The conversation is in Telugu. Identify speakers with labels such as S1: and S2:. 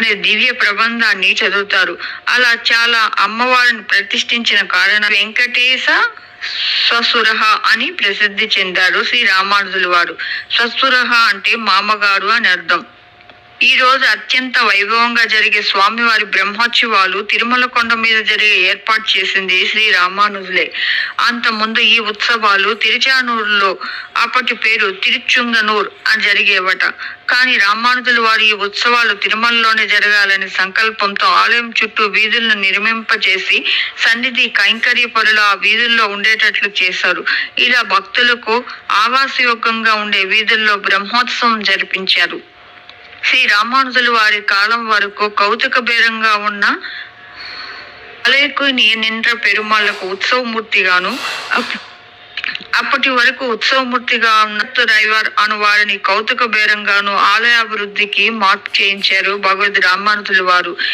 S1: అనే దివ్య ప్రబంధాన్ని చదువుతారు. అలా చాలా అమ్మవారిని ప్రతిష్ఠించిన కారణం వెంకటేశ స్వసురహ అని ప్రసిద్ధి చెందారు శ్రీ రామానుజుల వారు. స్వసురహ అంటే మామగారు అని అర్థం. ఈ రోజు అత్యంత వైభవంగా జరిగే స్వామివారి బ్రహ్మోత్సవాలు తిరుమల కొండ మీద జరిగే ఏర్పాటు చేసింది శ్రీ రామానుజులే. అంత ముందు ఈ ఉత్సవాలు తిరుచానూరులో అప్పటి పేరు తిరుచుంగనూర్ అని జరిగేవట. కానీ రామానుజుల వారి ఈ ఉత్సవాలు తిరుమలలోనే జరగాలనే సంకల్పంతో ఆలయం చుట్టూ వీధులను నిర్మింపచేసి సన్నిధి కైంకర్య పనులు ఆ వీధుల్లో ఉండేటట్లు చేశారు. ఇలా భక్తులకు ఆవాసయోగ్యంగా ఉండే వీధుల్లో బ్రహ్మోత్సవం జరిపించారు. శ్రీ రామానుజుల వారి కాలం వరకు కౌతుక బేరంగా ఉన్న అలేకు నిండ్ర పెరుమాళ్ళకు ఉత్సవమూర్తిగాను అప్పటి వరకు ఉత్సవమూర్తిగా ఉన్న రైవర్ అను వారిని కౌతుక బేరంగాను ఆలయ అభివృద్ధికి మార్పు చేయించారు భగవద్ రామానుజుల వారు.